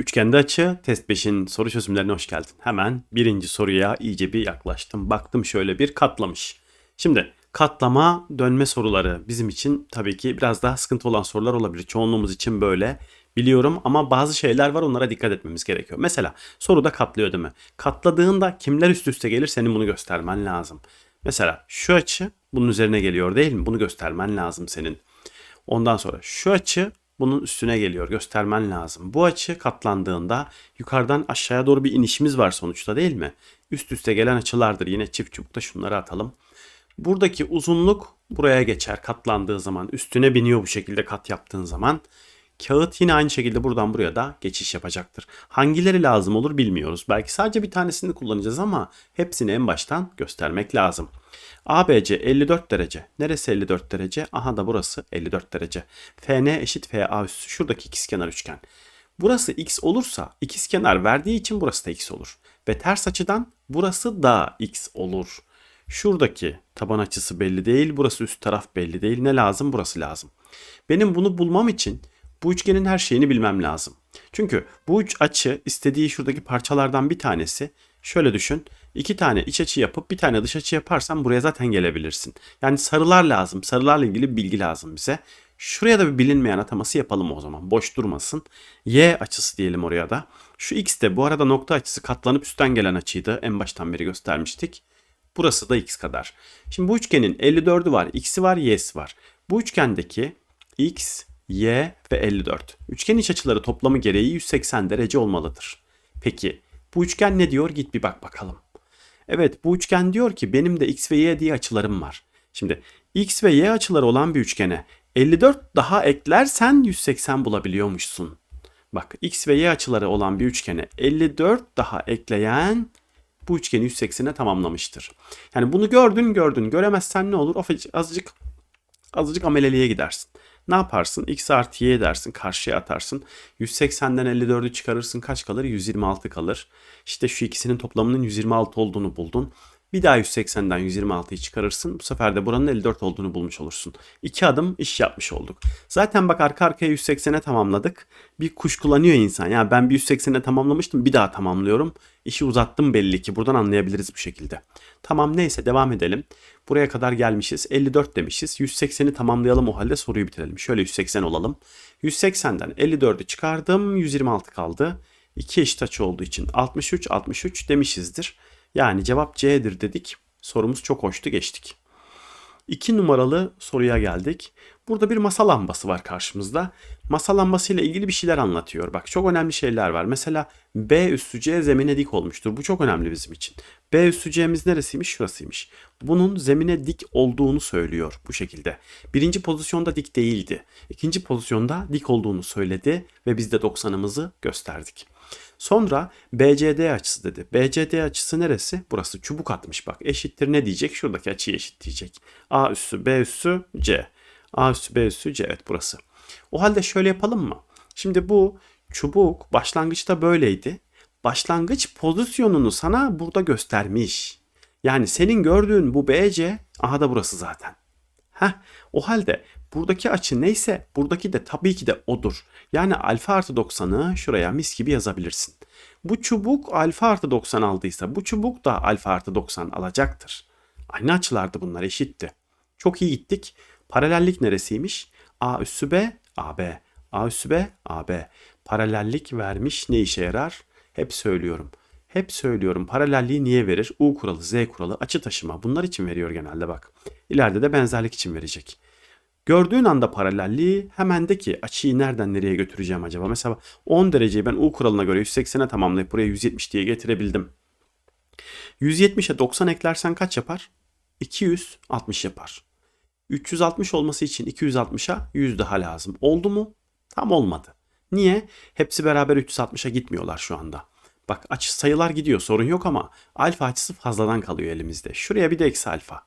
Üçgende açı test 5'in soru çözümlerine hoş geldin. Hemen birinci soruya iyice bir yaklaştım. Baktım şöyle bir katlamış. Şimdi katlama dönme soruları bizim için tabii ki biraz daha sıkıntı olan sorular olabilir. Çoğunluğumuz için böyle biliyorum ama bazı şeyler var onlara dikkat etmemiz gerekiyor. Mesela soruda katlıyor değil mi? Katladığında kimler üst üste gelir senin bunu göstermen lazım. Mesela şu açı bunun üzerine geliyor değil mi? Bunu göstermen lazım senin. Ondan sonra şu açı bunun üstüne geliyor. Göstermen lazım. Bu açı katlandığında yukarıdan aşağıya doğru bir inişimiz var sonuçta değil mi? Üst üste gelen açılardır. Yine çift çubukta şunları atalım. Buradaki uzunluk buraya geçer katlandığı zaman. Üstüne biniyor bu şekilde kat yaptığın zaman. Kağıt yine aynı şekilde buradan buraya da geçiş yapacaktır. Hangileri lazım olur bilmiyoruz. Belki sadece bir tanesini kullanacağız ama hepsini en baştan göstermek lazım. ABC 54 derece. Neresi 54 derece? Aha da burası 54 derece. FN eşit FA üssü. Şuradaki ikizkenar üçgen. Burası x olursa ikizkenar verdiği için burası da x olur. Ve ters açıdan burası da x olur. Şuradaki taban açısı belli değil. Burası üst taraf belli değil. Ne lazım? Burası lazım. Benim bunu bulmam için bu üçgenin her şeyini bilmem lazım. Çünkü bu üç açı istediği şuradaki parçalardan bir tanesi. Şöyle düşün. iki tane iç açı yapıp bir tane dış açı yaparsan buraya zaten gelebilirsin. Yani sarılar lazım. Sarılarla ilgili bilgi lazım bize. Şuraya da bir bilinmeyen ataması yapalım o zaman. Boş durmasın. Y açısı diyelim oraya da. Şu x de bu arada nokta açısı katlanıp üstten gelen açıydı. En baştan beri göstermiştik. Burası da x kadar. Şimdi bu üçgenin 54'ü var, x'i var, y'si var. Bu üçgendeki x, y ve 54. Üçgen iç açıları toplamı gereği 180 derece olmalıdır. Peki bu üçgen ne diyor? Git bir bak bakalım. Evet bu üçgen diyor ki benim de x ve y diye açılarım var. Şimdi x ve y açıları olan bir üçgene 54 daha eklersen 180 bulabiliyormuşsun. Bak x ve y açıları olan bir üçgene 54 daha ekleyen bu üçgeni 180'e tamamlamıştır. Yani bunu gördün gördün göremezsen ne olur? Azıcık azıcık, ameleliğe gidersin. Ne yaparsın? X artı Y dersin. Karşıya atarsın. 180'den 54'ü çıkarırsın. Kaç kalır? 126 kalır. İşte şu ikisinin toplamının 126 olduğunu buldun. Bir daha 180'den 126'yı çıkarırsın. Bu sefer de buranın 54 olduğunu bulmuş olursun. İki adım iş yapmış olduk. Zaten bak arka arkaya 180'e tamamladık. Bir kuşkulanıyor insan. Yani ben bir 180'e tamamlamıştım bir daha tamamlıyorum. İşi uzattım belli ki. Buradan anlayabiliriz bu şekilde. Tamam neyse devam edelim. Buraya kadar gelmişiz. 54 demişiz. 180'i tamamlayalım o halde soruyu bitirelim. Şöyle 180 olalım. 180'den 54'ü çıkardım. 126 kaldı. İki eşit açı olduğu için 63 63 demişizdir. Yani cevap C'dir dedik. Sorumuz çok hoştu geçtik. 2 numaralı soruya geldik. Burada bir masa lambası var karşımızda. Masa lambası ile ilgili bir şeyler anlatıyor. Bak çok önemli şeyler var. Mesela B üssü C zemine dik olmuştur. Bu çok önemli bizim için. B üssü C'miz neresiymiş? Şurasıymış. Bunun zemine dik olduğunu söylüyor bu şekilde. Birinci pozisyonda dik değildi. İkinci pozisyonda dik olduğunu söyledi ve biz de 90'ımızı gösterdik. Sonra BCD açısı dedi. BCD açısı neresi? Burası çubuk atmış bak. Eşittir ne diyecek? Şuradaki açıyı eşit diyecek. A üssü B üssü C. A üssü B üssü C. Evet burası. O halde şöyle yapalım mı? Şimdi bu çubuk başlangıçta böyleydi. Başlangıç pozisyonunu sana burada göstermiş. Yani senin gördüğün bu BC, aha da burası zaten. Heh, o halde buradaki açı neyse buradaki de tabii ki de odur. Yani alfa artı 90'ı şuraya mis gibi yazabilirsin. Bu çubuk alfa artı 90 aldıysa bu çubuk da alfa artı 90 alacaktır. Aynı açılardı bunlar eşitti. Çok iyi gittik. Paralellik neresiymiş? A üssü B, AB. A üssü B, AB. Paralellik vermiş ne işe yarar? Hep söylüyorum. Hep söylüyorum paralelliği niye verir? U kuralı, Z kuralı, açı taşıma bunlar için veriyor genelde bak. İleride de benzerlik için verecek. Gördüğün anda paralelliği hemen de ki açıyı nereden nereye götüreceğim acaba? Mesela 10 dereceyi ben U kuralına göre 180'e tamamlayıp buraya 170 diye getirebildim. 170'e 90 eklersen kaç yapar? 260 yapar. 360 olması için 260'a 100 daha lazım. Oldu mu? Tam olmadı. Niye? Hepsi beraber 360'a gitmiyorlar şu anda. Bak açı sayılar gidiyor sorun yok ama alfa açısı fazladan kalıyor elimizde. Şuraya bir de eksi alfa.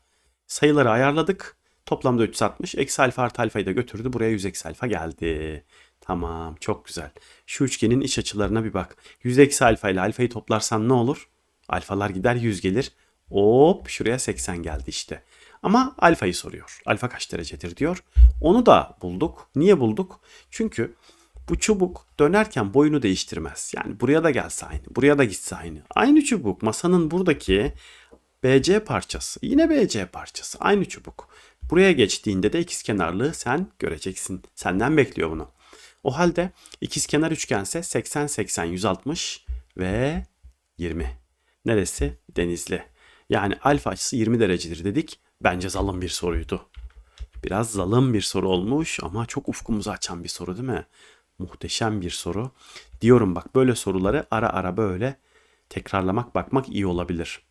Sayıları ayarladık. Toplamda 360. Eksi alfa artı alfayı da götürdü. Buraya 100 eksi alfa geldi. Tamam çok güzel. Şu üçgenin iç açılarına bir bak. 100 eksi alfa ile alfayı toplarsan ne olur? Alfalar gider 100 gelir. Hop şuraya 80 geldi işte. Ama alfayı soruyor. Alfa kaç derecedir diyor. Onu da bulduk. Niye bulduk? Çünkü Bu çubuk dönerken boyunu değiştirmez. Yani buraya da gelse aynı, buraya da gitse aynı. Aynı çubuk masanın buradaki BC parçası. Yine BC parçası. Aynı çubuk. Buraya geçtiğinde de ikizkenarlığı sen göreceksin. Senden bekliyor bunu. O halde ikizkenar üçgense 80 80 160 ve 20. Neresi? Denizli. Yani alfa açısı 20 derecedir dedik. Bence zalim bir soruydu. Biraz zalim bir soru olmuş ama çok ufkumuzu açan bir soru değil mi? Muhteşem bir soru. Diyorum bak böyle soruları ara ara böyle tekrarlamak bakmak iyi olabilir.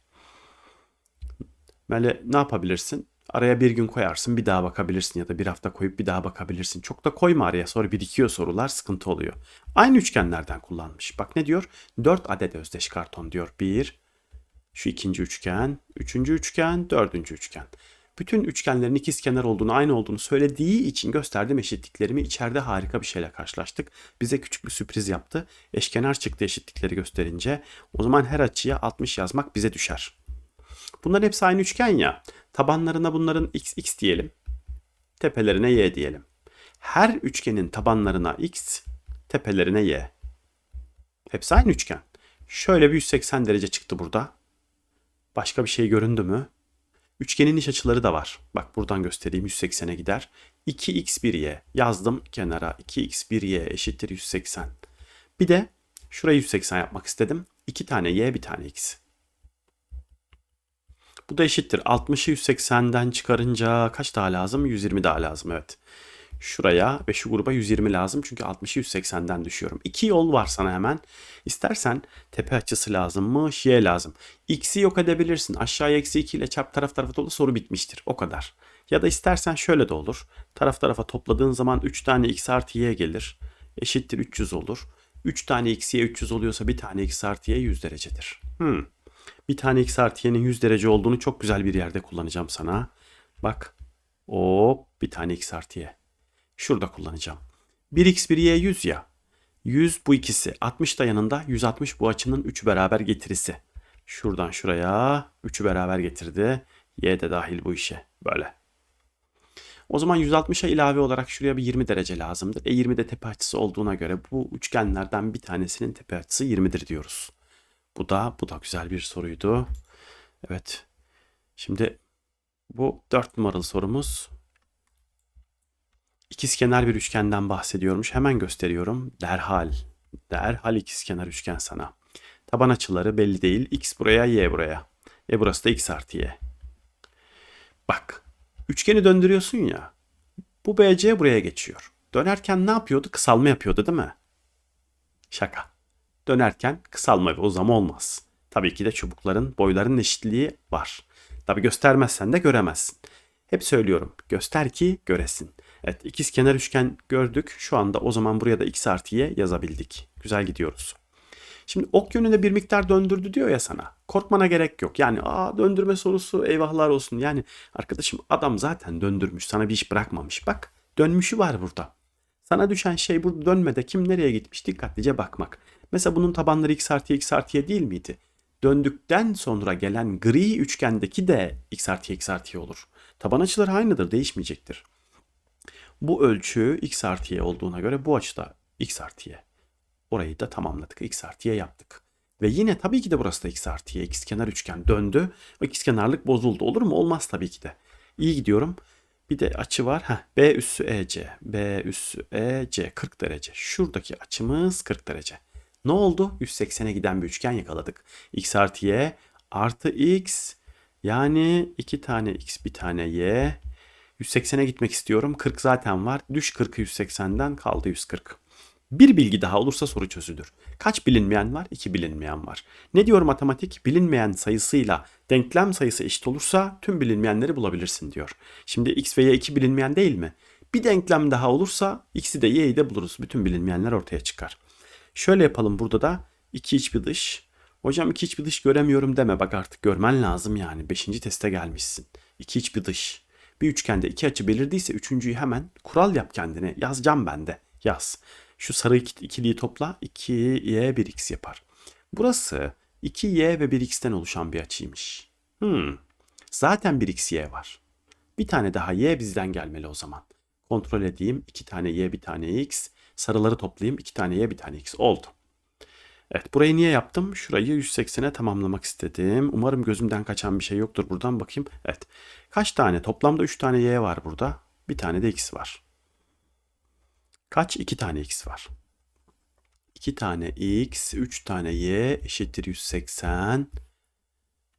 Böyle ne yapabilirsin? Araya bir gün koyarsın bir daha bakabilirsin ya da bir hafta koyup bir daha bakabilirsin. Çok da koyma araya sonra birikiyor sorular sıkıntı oluyor. Aynı üçgenlerden kullanmış. Bak ne diyor? 4 adet özdeş karton diyor. 1, şu ikinci üçgen, üçüncü üçgen, dördüncü üçgen. Bütün üçgenlerin ikizkenar olduğunu, aynı olduğunu söylediği için gösterdim eşitliklerimi. İçeride harika bir şeyle karşılaştık. Bize küçük bir sürpriz yaptı. Eşkenar çıktı eşitlikleri gösterince. O zaman her açıya 60 yazmak bize düşer. Bunların hepsi aynı üçgen ya. Tabanlarına bunların x, x diyelim. Tepelerine y diyelim. Her üçgenin tabanlarına x, tepelerine y. Hepsi aynı üçgen. Şöyle bir 180 derece çıktı burada. Başka bir şey göründü mü? Üçgenin iç açıları da var. Bak buradan göstereyim 180'e gider. 2x1y yazdım kenara. 2x1y eşittir 180. Bir de şurayı 180 yapmak istedim. 2 tane y bir tane x. Bu da eşittir. 60'ı 180'den çıkarınca kaç daha lazım? 120 daha lazım evet. Şuraya ve şu gruba 120 lazım çünkü 60'ı 180'den düşüyorum. İki yol var sana hemen. İstersen tepe açısı lazımmış, y lazım. X'i yok edebilirsin. Aşağıya eksi 2 ile çarp taraf tarafa dolu soru bitmiştir. O kadar. Ya da istersen şöyle de olur. Taraf tarafa topladığın zaman 3 tane x artı y gelir. Eşittir 300 olur. 3 tane x y 300 oluyorsa bir tane x artı y 100 derecedir. Hmm. Bir tane x artı y'nin 100 derece olduğunu çok güzel bir yerde kullanacağım sana. Bak. Hop bir tane x artı y. Şurada kullanacağım. 1x 1y 100 ya. 100 bu ikisi. 60 da yanında 160 bu açının 3'ü beraber getirisi. Şuradan şuraya 3'ü beraber getirdi. Y de dahil bu işe. Böyle. O zaman 160'a ilave olarak şuraya bir 20 derece lazımdır. E 20 de tepe açısı olduğuna göre bu üçgenlerden bir tanesinin tepe açısı 20'dir diyoruz. Bu da bu da güzel bir soruydu. Evet. Şimdi bu 4 numaralı sorumuz İkizkenar bir üçgenden bahsediyormuş. Hemen gösteriyorum. Derhal. Derhal ikizkenar üçgen sana. Taban açıları belli değil. X buraya, Y buraya. E burası da X artı Y. Bak. Üçgeni döndürüyorsun ya. Bu BC buraya geçiyor. Dönerken ne yapıyordu? Kısalma yapıyordu değil mi? Şaka. Dönerken kısalma ve uzama olmaz. Tabii ki de çubukların boylarının eşitliği var. Tabii göstermezsen de göremezsin. Hep söylüyorum. Göster ki göresin. Evet ikiz kenar üçgen gördük. Şu anda o zaman buraya da x artı y yazabildik. Güzel gidiyoruz. Şimdi ok yönünde bir miktar döndürdü diyor ya sana. Korkmana gerek yok. Yani aa döndürme sorusu eyvahlar olsun. Yani arkadaşım adam zaten döndürmüş. Sana bir iş bırakmamış. Bak dönmüşü var burada. Sana düşen şey burada dönmede kim nereye gitmiş dikkatlice bakmak. Mesela bunun tabanları x artı x artı y değil miydi? Döndükten sonra gelen gri üçgendeki de x artı y, x artı y olur. Taban açıları aynıdır değişmeyecektir. Bu ölçü x artı y olduğuna göre bu açıda x artı y. Orayı da tamamladık. x artı y yaptık. Ve yine tabii ki de burası da x artı y. kenar üçgen döndü. O kenarlık bozuldu. Olur mu? Olmaz tabii ki de. İyi gidiyorum. Bir de açı var. Heh, B üssü EC. B üssü EC 40 derece. Şuradaki açımız 40 derece. Ne oldu? 180'e giden bir üçgen yakaladık. x artı y artı x yani iki tane x bir tane y 180'e gitmek istiyorum. 40 zaten var. Düş 40'ı 180'den kaldı 140. Bir bilgi daha olursa soru çözülür. Kaç bilinmeyen var? İki bilinmeyen var. Ne diyor matematik? Bilinmeyen sayısıyla denklem sayısı eşit olursa tüm bilinmeyenleri bulabilirsin diyor. Şimdi x ve y iki bilinmeyen değil mi? Bir denklem daha olursa x'i de y'yi de buluruz. Bütün bilinmeyenler ortaya çıkar. Şöyle yapalım burada da iki iç bir dış. Hocam iki iç bir dış göremiyorum deme bak artık görmen lazım yani. Beşinci teste gelmişsin. İki iç bir dış. Bir üçgende iki açı belirdiyse üçüncüyü hemen kural yap kendine. Yazacağım ben de. Yaz. Şu sarı ikiliyi topla 2y 1x yapar. Burası 2y ve 1x'ten oluşan bir açıymış. Hmm. Zaten 1xy var. Bir tane daha y bizden gelmeli o zaman. Kontrol edeyim. 2 tane y bir tane x. Sarıları toplayayım. 2 tane y bir tane x oldu. Evet burayı niye yaptım? Şurayı 180'e tamamlamak istedim. Umarım gözümden kaçan bir şey yoktur buradan bakayım. Evet. Kaç tane? Toplamda 3 tane y var burada. Bir tane de x var. Kaç? 2 tane x var. 2 tane x, 3 tane y eşittir 180.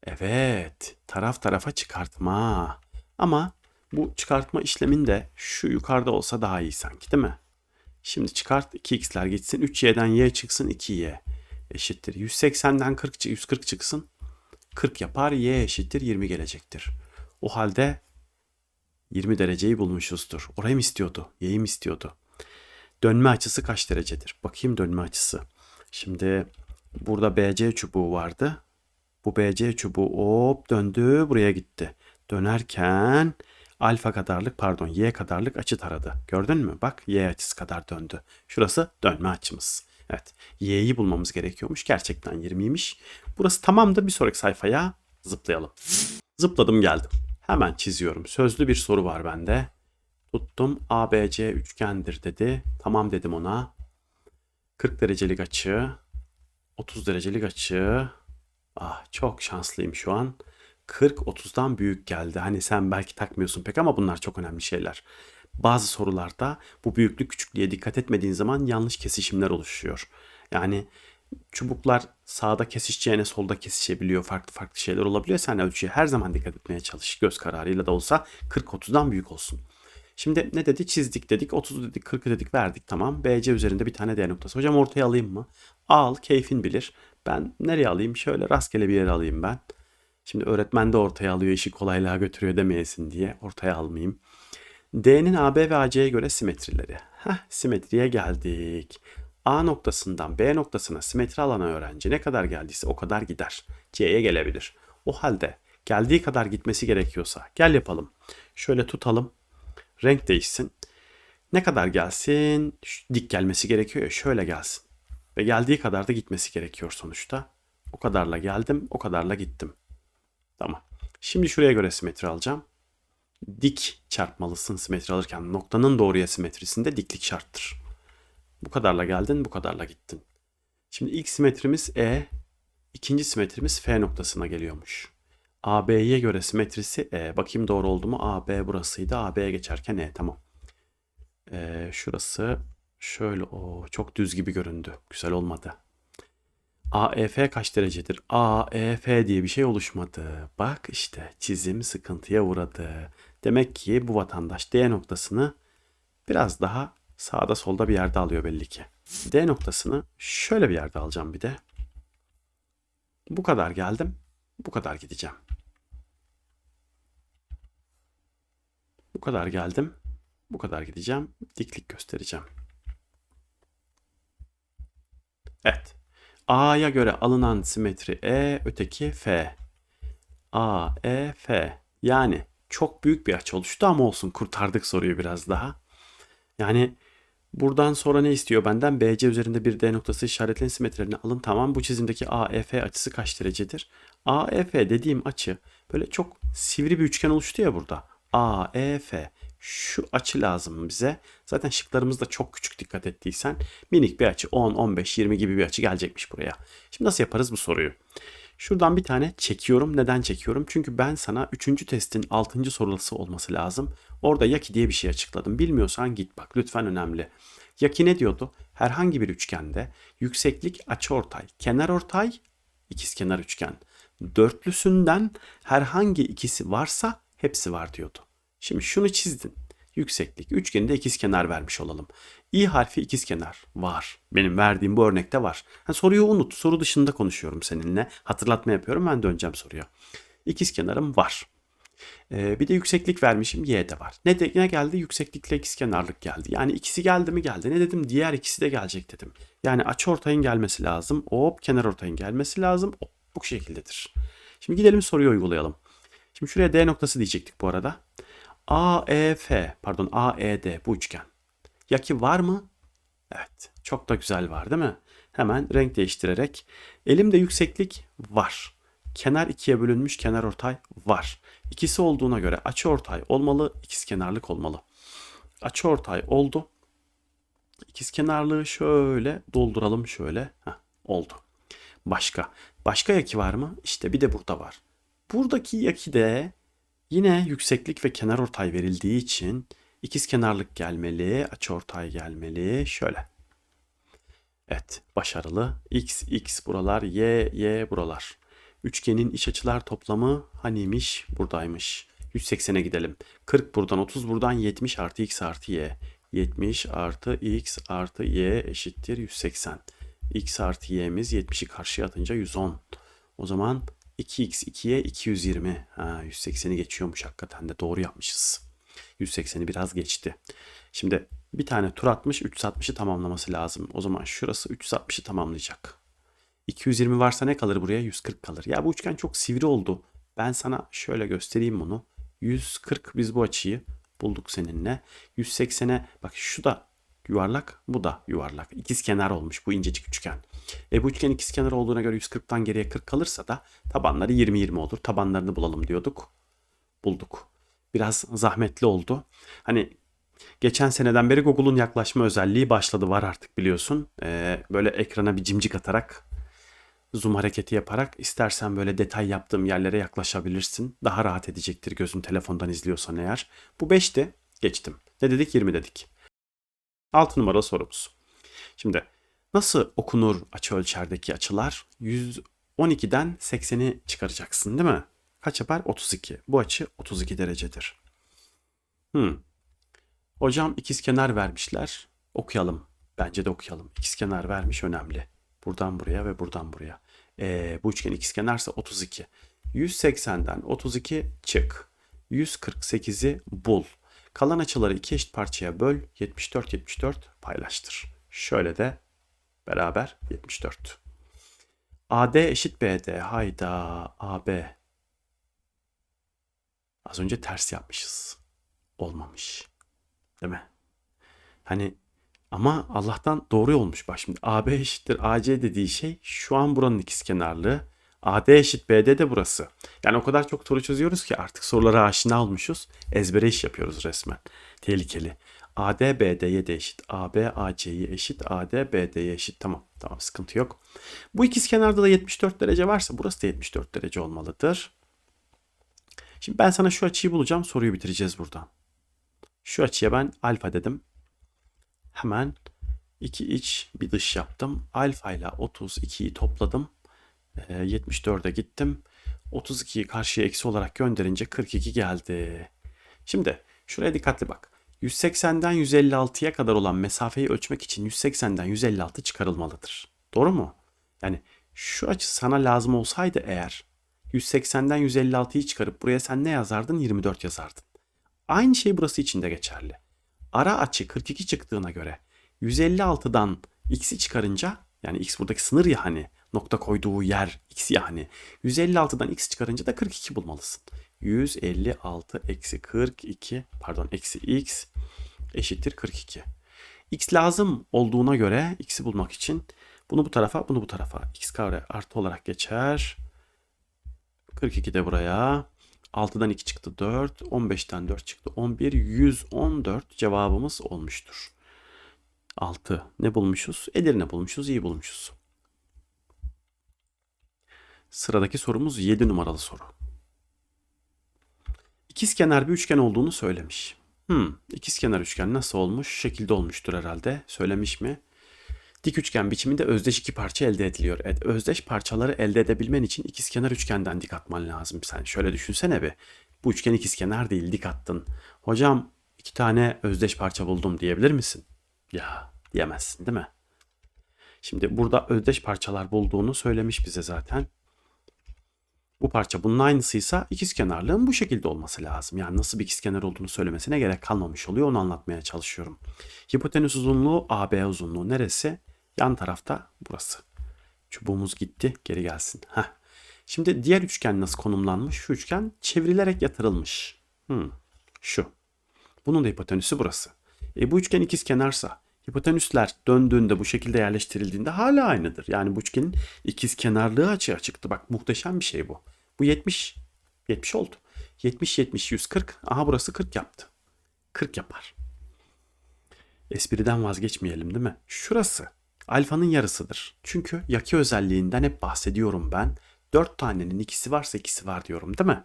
Evet, taraf tarafa çıkartma. Ama bu çıkartma işleminde şu yukarıda olsa daha iyi sanki değil mi? Şimdi çıkart 2x'ler gitsin. 3y'den y çıksın 2y eşittir. 180'den 40, 140 çıksın. 40 yapar. Y eşittir 20 gelecektir. O halde 20 dereceyi bulmuşuzdur. Orayı mı istiyordu? Y'yi mi istiyordu? Dönme açısı kaç derecedir? Bakayım dönme açısı. Şimdi burada BC çubuğu vardı. Bu BC çubuğu hop döndü buraya gitti. Dönerken alfa kadarlık pardon y kadarlık açı taradı. Gördün mü? Bak y açısı kadar döndü. Şurası dönme açımız. Evet y'yi bulmamız gerekiyormuş. Gerçekten 20'ymiş. Burası tamamdır. Bir sonraki sayfaya zıplayalım. Zıpladım geldim. Hemen çiziyorum. Sözlü bir soru var bende. Tuttum ABC üçgendir dedi. Tamam dedim ona. 40 derecelik açı. 30 derecelik açı. Ah çok şanslıyım şu an. 40 30'dan büyük geldi. Hani sen belki takmıyorsun pek ama bunlar çok önemli şeyler. Bazı sorularda bu büyüklük küçüklüğe dikkat etmediğin zaman yanlış kesişimler oluşuyor. Yani çubuklar sağda kesişeceğine solda kesişebiliyor. Farklı farklı şeyler olabiliyor. Sen ölçüye her zaman dikkat etmeye çalış. Göz kararıyla da olsa 40-30'dan büyük olsun. Şimdi ne dedi? Çizdik dedik. 30 dedik, 40 dedik, verdik. Tamam. BC üzerinde bir tane D noktası. Hocam ortaya alayım mı? Al, keyfin bilir. Ben nereye alayım? Şöyle rastgele bir yere alayım ben. Şimdi öğretmen de ortaya alıyor, işi kolaylığa götürüyor demeyesin diye ortaya almayayım. D'nin AB ve AC'ye göre simetrileri. Heh, simetriye geldik. A noktasından B noktasına simetri alan öğrenci ne kadar geldiyse o kadar gider. C'ye gelebilir. O halde geldiği kadar gitmesi gerekiyorsa gel yapalım. Şöyle tutalım. Renk değişsin. Ne kadar gelsin? Dik gelmesi gerekiyor ya şöyle gelsin. Ve geldiği kadar da gitmesi gerekiyor sonuçta. O kadarla geldim, o kadarla gittim. Tamam. Şimdi şuraya göre simetri alacağım. Dik çarpmalısın simetri alırken. Noktanın doğruya simetrisinde diklik şarttır. Bu kadarla geldin, bu kadarla gittin. Şimdi ilk simetrimiz E, ikinci simetrimiz F noktasına geliyormuş. AB'ye göre simetrisi E. Bakayım doğru oldu mu? AB burasıydı. AB'ye geçerken E. Tamam. E, şurası şöyle o çok düz gibi göründü. Güzel olmadı. AEF kaç derecedir? AEF diye bir şey oluşmadı. Bak işte çizim sıkıntıya uğradı. Demek ki bu vatandaş D noktasını biraz daha sağda solda bir yerde alıyor belli ki. D noktasını şöyle bir yerde alacağım bir de. Bu kadar geldim. Bu kadar gideceğim. Bu kadar geldim. Bu kadar gideceğim. Diklik göstereceğim. Evet. A'ya göre alınan simetri E, öteki F. A, E, F. Yani çok büyük bir açı oluştu ama olsun kurtardık soruyu biraz daha. Yani buradan sonra ne istiyor benden? BC üzerinde bir D noktası işaretlen simetrilerini alın. Tamam bu çizimdeki AEF açısı kaç derecedir? AEF dediğim açı böyle çok sivri bir üçgen oluştu ya burada. AEF şu açı lazım bize. Zaten şıklarımız da çok küçük dikkat ettiysen. Minik bir açı 10, 15, 20 gibi bir açı gelecekmiş buraya. Şimdi nasıl yaparız bu soruyu? Şuradan bir tane çekiyorum. Neden çekiyorum? Çünkü ben sana 3. testin 6. sorusu olması lazım. Orada Yaki diye bir şey açıkladım. Bilmiyorsan git bak lütfen önemli. Yaki ne diyordu? Herhangi bir üçgende yükseklik açıortay, kenarortay, ikizkenar üçgen. Dörtlüsünden herhangi ikisi varsa hepsi var diyordu. Şimdi şunu çizdin. Yükseklik. Üçgeninde ikizkenar vermiş olalım. İ harfi ikizkenar var. Benim verdiğim bu örnekte var. Yani soruyu unut. Soru dışında konuşuyorum seninle. Hatırlatma yapıyorum. Ben döneceğim soruya. İkizkenarım var. Ee, bir de yükseklik vermişim. Y de var. Ne, de, ne geldi? Yükseklikle ikizkenarlık geldi. Yani ikisi geldi mi geldi. Ne dedim? Diğer ikisi de gelecek dedim. Yani açı ortayın gelmesi lazım. Hop kenar ortayın gelmesi lazım. Hop, bu şekildedir. Şimdi gidelim soruyu uygulayalım. Şimdi şuraya D noktası diyecektik bu arada. AEF pardon AED bu üçgen. Yaki var mı? Evet. Çok da güzel var değil mi? Hemen renk değiştirerek. Elimde yükseklik var. Kenar ikiye bölünmüş kenar ortay var. İkisi olduğuna göre açı ortay olmalı, ikiz kenarlık olmalı. Açı ortay oldu. İkiz kenarlığı şöyle dolduralım şöyle. Heh, oldu. Başka. Başka yaki var mı? İşte bir de burada var. Buradaki yaki de yine yükseklik ve kenar ortay verildiği için ikiz kenarlık gelmeli, açıortay gelmeli. Şöyle. Evet, başarılı. X, X buralar, Y, Y buralar. Üçgenin iç açılar toplamı haniymiş? Buradaymış. 180'e gidelim. 40 buradan, 30 buradan, 70 artı X artı Y. 70 artı X artı Y eşittir 180. X artı Y'miz 70'i karşıya atınca 110. O zaman 2X 2Y 220. Ha, 180'i geçiyormuş hakikaten de doğru yapmışız. 180'i biraz geçti. Şimdi bir tane tur atmış 360'ı tamamlaması lazım. O zaman şurası 360'ı tamamlayacak. 220 varsa ne kalır buraya? 140 kalır. Ya bu üçgen çok sivri oldu. Ben sana şöyle göstereyim bunu. 140 biz bu açıyı bulduk seninle. 180'e bak şu da yuvarlak bu da yuvarlak. İkiz kenar olmuş bu incecik üçgen. E bu üçgen ikiz kenar olduğuna göre 140'tan geriye 40 kalırsa da tabanları 20-20 olur. Tabanlarını bulalım diyorduk. Bulduk. Biraz zahmetli oldu. Hani geçen seneden beri Google'un yaklaşma özelliği başladı var artık biliyorsun. Ee, böyle ekrana bir cimcik atarak zoom hareketi yaparak istersen böyle detay yaptığım yerlere yaklaşabilirsin. Daha rahat edecektir gözün telefondan izliyorsan eğer. Bu 5'ti. Geçtim. Ne dedik? 20 dedik. 6 numaralı sorumuz. Şimdi nasıl okunur açı ölçerdeki açılar? 112'den 80'i çıkaracaksın değil mi? Kaç yapar? 32. Bu açı 32 derecedir. Hmm. Hocam ikizkenar vermişler. Okuyalım. Bence de okuyalım. İkizkenar vermiş önemli. Buradan buraya ve buradan buraya. Ee, bu üçgen ikizkenarsa 32. 180'den 32 çık. 148'i bul. Kalan açıları iki eşit parçaya böl. 74 74 paylaştır. Şöyle de beraber 74. AD eşit BD. Hayda AB. Az önce ters yapmışız. Olmamış. Değil mi? Hani ama Allah'tan doğru olmuş bak şimdi. AB eşittir AC dediği şey şu an buranın ikizkenarlığı. AD eşit BD de burası. Yani o kadar çok soru çözüyoruz ki artık sorulara aşina olmuşuz. Ezbere iş yapıyoruz resmen. Tehlikeli. AD BD'ye de eşit. AB AC'ye eşit. AD BD'ye eşit. Tamam. Tamam sıkıntı yok. Bu ikizkenarda da 74 derece varsa burası da 74 derece olmalıdır. Şimdi ben sana şu açıyı bulacağım. Soruyu bitireceğiz buradan. Şu açıya ben alfa dedim. Hemen iki iç bir dış yaptım. Alfa ile 32'yi topladım. 74'e gittim. 32'yi karşıya eksi olarak gönderince 42 geldi. Şimdi şuraya dikkatli bak. 180'den 156'ya kadar olan mesafeyi ölçmek için 180'den 156 çıkarılmalıdır. Doğru mu? Yani şu açı sana lazım olsaydı eğer 180'den 156'yı çıkarıp buraya sen ne yazardın? 24 yazardın. Aynı şey burası için de geçerli. Ara açı 42 çıktığına göre 156'dan x'i çıkarınca yani x buradaki sınır ya hani nokta koyduğu yer x yani 156'dan x çıkarınca da 42 bulmalısın. 156 eksi 42 pardon eksi x eşittir 42. x lazım olduğuna göre x'i bulmak için bunu bu tarafa bunu bu tarafa x kare artı olarak geçer. 42 de buraya. 6'dan 2 çıktı 4. 15'ten 4 çıktı 11. 114 cevabımız olmuştur. 6 ne bulmuşuz? Edirne bulmuşuz, iyi bulmuşuz. Sıradaki sorumuz 7 numaralı soru. İkizkenar bir üçgen olduğunu söylemiş. Hmm, ikizkenar üçgen nasıl olmuş? Şu şekilde olmuştur herhalde. Söylemiş mi? Dik üçgen biçiminde özdeş iki parça elde ediliyor. Evet, özdeş parçaları elde edebilmen için ikizkenar üçgenden dik atman lazım. Sen şöyle düşünsene bir. Bu üçgen ikizkenar değil, dik attın. Hocam iki tane özdeş parça buldum diyebilir misin? Ya diyemezsin değil mi? Şimdi burada özdeş parçalar bulduğunu söylemiş bize zaten. Bu parça bunun aynısıysa ikizkenarlığın bu şekilde olması lazım. Yani nasıl bir ikizkenar olduğunu söylemesine gerek kalmamış oluyor. Onu anlatmaya çalışıyorum. Hipotenüs uzunluğu AB uzunluğu neresi? Yan tarafta burası. Çubuğumuz gitti. Geri gelsin. Heh. Şimdi diğer üçgen nasıl konumlanmış? Şu üçgen çevrilerek yatırılmış. Hmm. Şu. Bunun da hipotenüsü burası. E bu üçgen ikizkenarsa hipotenüsler döndüğünde bu şekilde yerleştirildiğinde hala aynıdır. Yani bu üçgenin ikizkenarlığı açığa çıktı. Bak muhteşem bir şey bu. Bu 70 70 oldu. 70 70 140. Aha burası 40 yaptı. 40 yapar. Espriden vazgeçmeyelim değil mi? Şurası alfanın yarısıdır. Çünkü yaki özelliğinden hep bahsediyorum ben. 4 tanenin ikisi varsa ikisi var diyorum değil mi?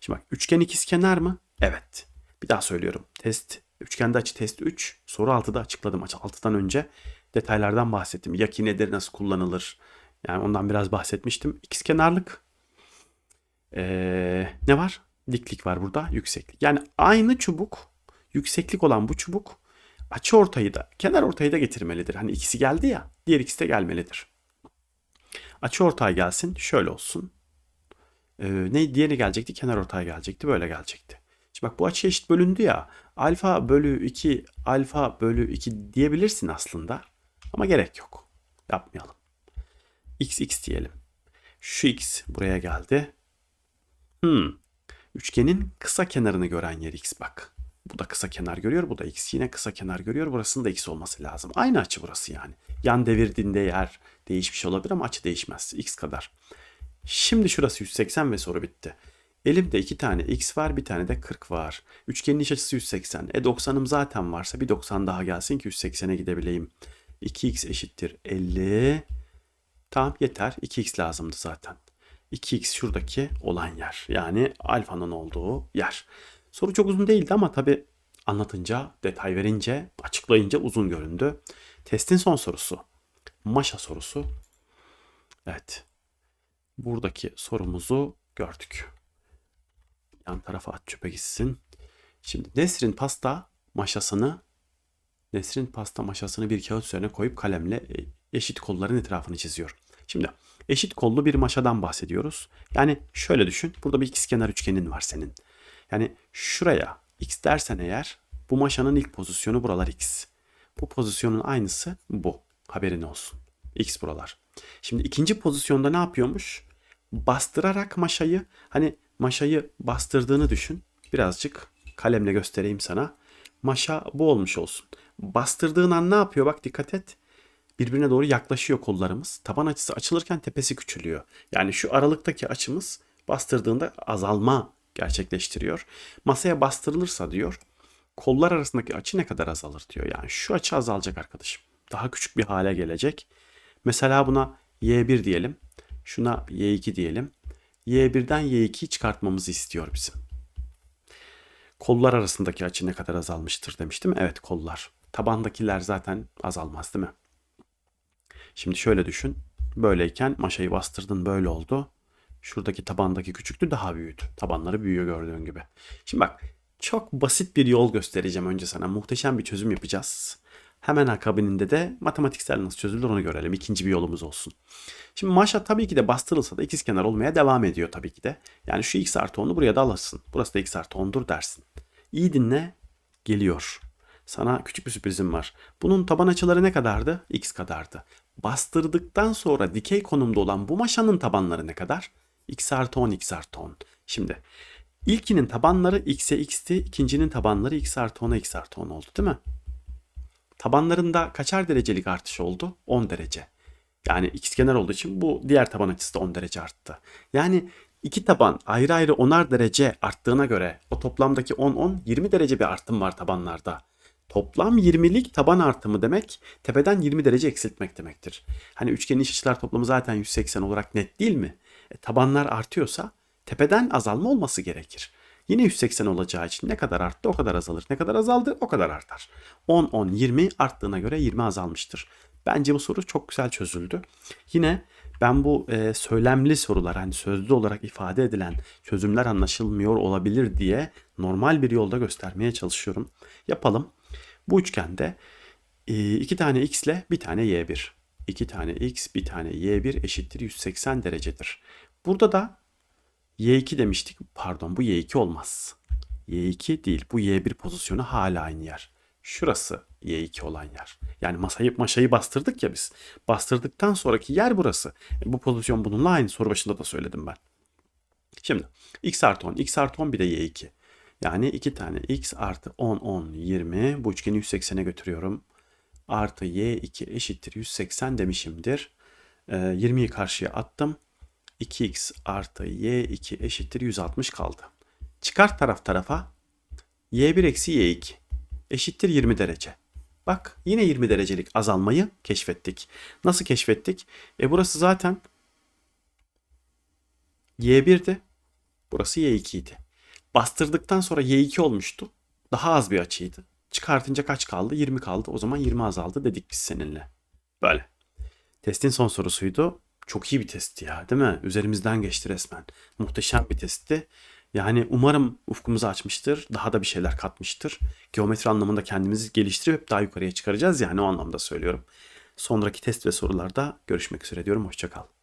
Şimdi bak üçgen ikizkenar mı? Evet. Bir daha söylüyorum. Test üçgende açı test 3. Soru 6'da açıkladım. Açı 6'dan önce detaylardan bahsettim. Yaki nedir, nasıl kullanılır? Yani ondan biraz bahsetmiştim. İkizkenarlık. Ee, ne var? Diklik var burada, yükseklik. Yani aynı çubuk, yükseklik olan bu çubuk açı ortayı da, kenar ortayı da getirmelidir. Hani ikisi geldi ya, diğer ikisi de gelmelidir. Açı ortay gelsin, şöyle olsun. Ee, ne diğeri gelecekti? Kenar ortay gelecekti, böyle gelecekti. Şimdi bak bu açı eşit bölündü ya. Alfa bölü 2, alfa bölü 2 diyebilirsin aslında. Ama gerek yok. Yapmayalım. x x diyelim. Şu x buraya geldi. Hmm. Üçgenin kısa kenarını gören yer x bak. Bu da kısa kenar görüyor. Bu da x. Yine kısa kenar görüyor. Burasının da x olması lazım. Aynı açı burası yani. Yan devirdiğinde yer değişmiş olabilir ama açı değişmez. x kadar. Şimdi şurası 180 ve soru bitti. Elimde iki tane x var bir tane de 40 var. Üçgenin iç açısı 180. E 90'ım zaten varsa bir 90 daha gelsin ki 180'e gidebileyim. 2x eşittir 50. Tamam yeter. 2x lazımdı zaten. 2x şuradaki olan yer. Yani alfanın olduğu yer. Soru çok uzun değildi ama tabi anlatınca, detay verince, açıklayınca uzun göründü. Testin son sorusu. Maşa sorusu. Evet. Buradaki sorumuzu gördük. Yan tarafa at çöpe gitsin. Şimdi Nesrin pasta maşasını Nesrin pasta maşasını bir kağıt üzerine koyup kalemle e, eşit kolların etrafını çiziyor. Şimdi eşit kollu bir maşadan bahsediyoruz. Yani şöyle düşün. Burada bir ikizkenar üçgenin var senin. Yani şuraya x dersen eğer bu maşanın ilk pozisyonu buralar x. Bu pozisyonun aynısı bu. Haberin olsun. X buralar. Şimdi ikinci pozisyonda ne yapıyormuş? Bastırarak maşayı hani maşayı bastırdığını düşün. Birazcık kalemle göstereyim sana. Maşa bu olmuş olsun. Bastırdığın an ne yapıyor? Bak dikkat et. Birbirine doğru yaklaşıyor kollarımız. Taban açısı açılırken tepesi küçülüyor. Yani şu aralıktaki açımız bastırdığında azalma gerçekleştiriyor. Masaya bastırılırsa diyor kollar arasındaki açı ne kadar azalır diyor. Yani şu açı azalacak arkadaşım. Daha küçük bir hale gelecek. Mesela buna Y1 diyelim. Şuna Y2 diyelim. Y1'den Y2'yi çıkartmamızı istiyor bizim. Kollar arasındaki açı ne kadar azalmıştır demiştim. Evet kollar. Tabandakiler zaten azalmaz değil mi? Şimdi şöyle düşün. Böyleyken maşayı bastırdın böyle oldu. Şuradaki tabandaki küçüktü daha büyüdü. Tabanları büyüyor gördüğün gibi. Şimdi bak çok basit bir yol göstereceğim önce sana. Muhteşem bir çözüm yapacağız. Hemen akabininde de matematiksel nasıl çözülür onu görelim. İkinci bir yolumuz olsun. Şimdi maşa tabii ki de bastırılsa da ikizkenar olmaya devam ediyor tabii ki de. Yani şu x artı 10'u buraya da alırsın. Burası da x artı 10'dur dersin. İyi dinle. Geliyor. Sana küçük bir sürprizim var. Bunun taban açıları ne kadardı? X kadardı. Bastırdıktan sonra dikey konumda olan bu maşanın tabanları ne kadar? X artı 10, X artı 10. Şimdi ilkinin tabanları X'e X'ti, ikincinin tabanları X artı 10'a X artı 10 oldu değil mi? Tabanlarında kaçar derecelik artış oldu? 10 derece. Yani ikizkenar olduğu için bu diğer taban açısı da 10 derece arttı. Yani iki taban ayrı ayrı 10'ar derece arttığına göre o toplamdaki 10-10 20 derece bir artım var tabanlarda. Toplam 20'lik taban artımı demek tepeden 20 derece eksiltmek demektir. Hani üçgenin iç açılar toplamı zaten 180 olarak net değil mi? E, tabanlar artıyorsa tepeden azalma olması gerekir. Yine 180 olacağı için ne kadar arttı o kadar azalır. Ne kadar azaldı o kadar artar. 10, 10, 20 arttığına göre 20 azalmıştır. Bence bu soru çok güzel çözüldü. Yine ben bu e, söylemli sorular hani sözlü olarak ifade edilen çözümler anlaşılmıyor olabilir diye normal bir yolda göstermeye çalışıyorum. Yapalım. Bu üçgende e, iki tane x ile bir tane y1. 2 tane x bir tane y1 eşittir 180 derecedir. Burada da y2 demiştik. Pardon bu y2 olmaz. y2 değil. Bu y1 pozisyonu hala aynı yer. Şurası y2 olan yer. Yani masayı maşayı bastırdık ya biz. Bastırdıktan sonraki yer burası. E, bu pozisyon bununla aynı. Soru başında da söyledim ben. Şimdi x artı 10. x artı 10 bir de y2. Yani 2 tane x artı 10, 10, 20. Bu üçgeni 180'e götürüyorum. Artı y2 eşittir 180 demişimdir. E, 20'yi karşıya attım. 2x artı y2 eşittir 160 kaldı. Çıkart taraf tarafa y1 eksi y2 eşittir 20 derece. Bak yine 20 derecelik azalmayı keşfettik. Nasıl keşfettik? E burası zaten Y1'di. Burası Y2 idi. Bastırdıktan sonra Y2 olmuştu. Daha az bir açıydı. Çıkartınca kaç kaldı? 20 kaldı. O zaman 20 azaldı dedik biz seninle. Böyle. Testin son sorusuydu. Çok iyi bir testti ya değil mi? Üzerimizden geçti resmen. Muhteşem bir testti. Yani umarım ufkumuzu açmıştır. Daha da bir şeyler katmıştır. Geometri anlamında kendimizi geliştirip hep daha yukarıya çıkaracağız yani o anlamda söylüyorum. Sonraki test ve sorularda görüşmek üzere diyorum. Hoşçakal.